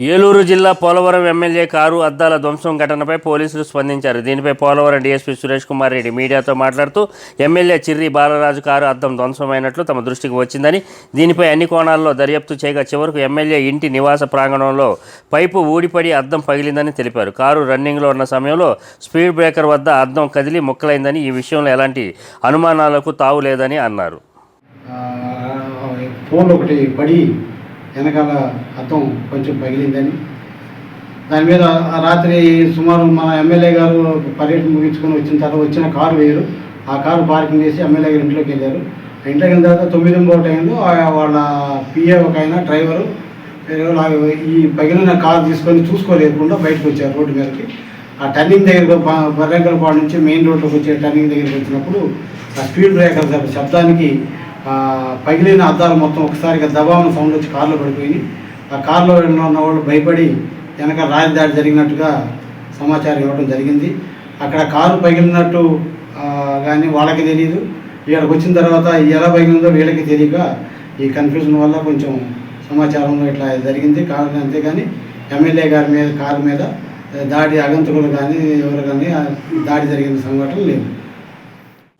ఏలూరు జిల్లా Polavaram MLA car అద్దాల ధ్వంసం ఘటనపై పోలీసులు స్పందించారు. దీనిపై పోలవరం డీఎస్పీ సురేష్ కుమార్ రెడ్డి మీడియాతో మాట్లాడుతూ ఎమ్మెల్యే చిర్రి బాలరాజు కారు అద్దం ధ్వంసమైనట్లు తమ దృష్టికి వచ్చిందని దీనిపై అన్ని కోణాల్లో దర్యాప్తు చేయగా చివరకు ఎమ్మెల్యే ఇంటి నివాస ప్రాంగణంలో పైపు ఊడిపడి అద్దం పగిలిందని తెలిపారు. కారు రన్నింగ్లో ఉన్న సమయంలో స్పీడ్ బ్రేకర్ వద్ద అద్దం కదిలి ముక్కలైందని ఈ విషయంలో ఎలాంటి అనుమానాలకు తావు లేదని అన్నారు ఫోన్ ఒకటి పడి వెనకాల అద్దం కొంచెం పగిలిందని. దాని మీద ఆ రాత్రి సుమారు మన ఎమ్మెల్యే గారు పర్యటన ముగించుకొని వచ్చిన తర్వాత వచ్చిన కారు వేరు. ఆ కారు పార్కింగ్ చేసి ఎమ్మెల్యే గారి ఇంట్లోకి వెళ్ళారు. ఆ ఇంట్లోకి వెళ్ళిన తర్వాత తొమ్మిది మూడు టైంలో ఆ వాళ్ళ పిఏ ఒక ఆయన డ్రైవరు ఈ పగిలిన కారు తీసుకొని చూసుకోలేకుండా బయటకు వచ్చారు రోడ్డు మీదకి. ఆ టర్నింగ్ దగ్గర బర్రెంకలపాడు నుంచి మెయిన్ రోడ్లోకి వచ్చే టర్నింగ్ దగ్గరికి వచ్చినప్పుడు ఆ స్పీడ్ బ్రేకర్ శబ్దానికి పగిలిన అద్దాలు మొత్తం ఒకసారిగా దబావన సౌండ్ వచ్చి కారులో పడిపోయి ఆ కారులో ఉన్న వాళ్ళు భయపడి వెనక రాయి దాడి జరిగినట్టుగా సమాచారం ఇవ్వడం జరిగింది. అక్కడ కారు పగిలినట్టు కానీ వాళ్ళకి తెలియదు ఇక్కడికి వచ్చిన తర్వాత ఎలా పగిలిందో వీళ్ళకి తెలియక ఈ కన్ఫ్యూజన్ వల్ల కొంచెం సమాచారంలో ఇట్లా జరిగింది. కారు అంతేగాని ఎమ్మెల్యే గారి మీద కారు మీద దాడి అగంతకులు కానీ ఎవరు కానీ దాడి జరిగిన సంఘటన లేదు